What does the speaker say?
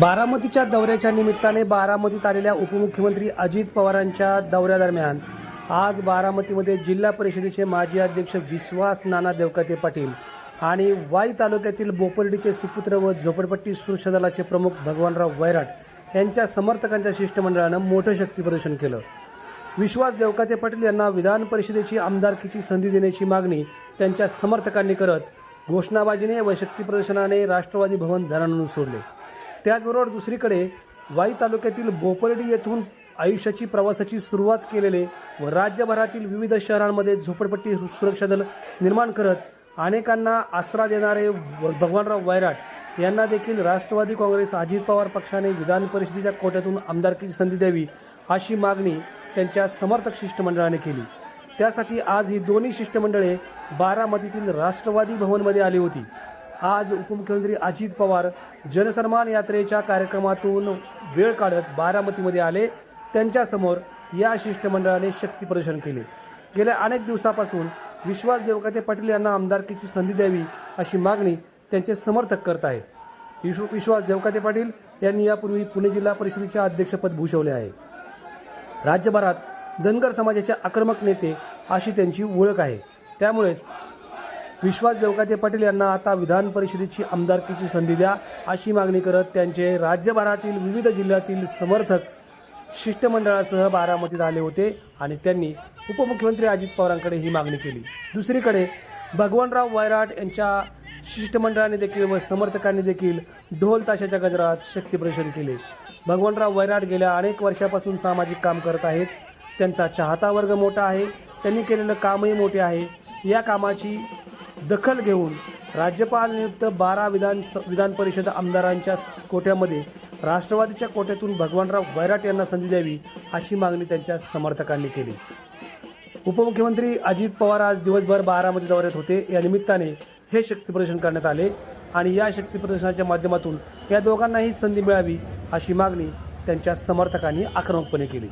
बारामतीच्या दौऱ्याच्या निमित्ताने बारामतीत आलेल्या उपमुख्यमंत्री अजित पवारांच्या दौऱ्यादरम्यान आज बारामतीमध्ये जिल्हा परिषदेचे माजी अध्यक्ष विश्वास नाना देवकाते पाटील आणि वाई तालुक्यातील बोपर्डीचे सुपुत्र व झोपडपट्टी सुरक्षा दलाचे प्रमुख भगवानराव वैराट यांच्या समर्थकांच्या शिष्टमंडळानं मोठं शक्ती प्रदर्शन केलं. विश्वास देवकाते पाटील यांना विधान परिषदेची आमदारकीची संधी देण्याची मागणी त्यांच्या समर्थकांनी करत घोषणाबाजीने व शक्ती प्रदर्शनाने राष्ट्रवादी भवन धरण सोडले. त्याचबरोबर दुसरीकडे वाई तालुक्यातील बोपर्डी येथून आयुष्याची प्रवासाची सुरुवात केलेले व राज्यभरातील विविध शहरांमध्ये झोपडपट्टी सुरक्षा दल निर्माण करत अनेकांना आसरा देणारे भगवानराव वैराट यांना देखील राष्ट्रवादी काँग्रेस अजित पवार पक्षाने विधान परिषदेच्या कोट्यातून आमदारकीची संधी द्यावी अशी मागणी त्यांच्या समर्थक शिष्टमंडळाने केली. त्यासाठी आज ही दोन्ही शिष्टमंडळे बारामतीतील राष्ट्रवादी भवनमध्ये आली होती. आज उपमुख्यमंत्री अजित पवार जनसन्मान यात्रेच्या कार्यक्रमातून वेळ काढत बारामतीमध्ये आले. त्यांच्यासमोर या शिष्टमंडळाने शक्ती प्रदर्शन केले. गेल्या अनेक दिवसापासून विश्वास देवकाते पाटील यांना आमदारकीची संधी द्यावी अशी मागणी त्यांचे समर्थक करत आहेत. विश्व विश्वास देवकाते पाटील यांनी यापूर्वी पुणे जिल्हा परिषदेचे अध्यक्षपद भूषवले आहे. राज्यभरात धनगर समाजाचे आक्रमक नेते अशी त्यांची ओळख आहे. त्यामुळेच विश्वास देवकाते पाटील यांना आता विधान परिषदेची आमदारकीची संधी द्या अशी मागणी करत त्यांचे राज्यभरातील विविध जिल्ह्यातील समर्थक शिष्टमंडळासह बारामतीत आले होते आणि त्यांनी उपमुख्यमंत्री अजित पवारांकडे ही मागणी केली. दुसरीकडे भगवानराव वैराट यांच्या शिष्टमंडळाने देखील व समर्थकांनी देखील ढोल ताशाच्या गजरात शक्ती प्रदर्शन केले. भगवानराव वैराट गेल्या अनेक वर्षापासून सामाजिक काम करत आहेत. त्यांचा चाहता वर्ग मोठा आहे. त्यांनी केलेलं कामही मोठे आहे. या कामाची दखल घेऊन राज्यपाल नियुक्त बारा विधान विधान परिषद आमदारांच्या कोट्यामध्ये राष्ट्रवादीच्या कोट्यातून भगवानराव वैराट यांना संधी द्यावी अशी मागणी त्यांच्या समर्थकांनी केली. उपमुख्यमंत्री अजित पवार आज दिवसभर बारामती दौऱ्यात होते. या निमित्ताने हे शक्तीप्रदर्शन करण्यात आले आणि या शक्तीप्रदर्शनाच्या माध्यमातून या दोघांनाही संधी मिळावी अशी मागणी त्यांच्या समर्थकांनी आक्रमकपणे केली.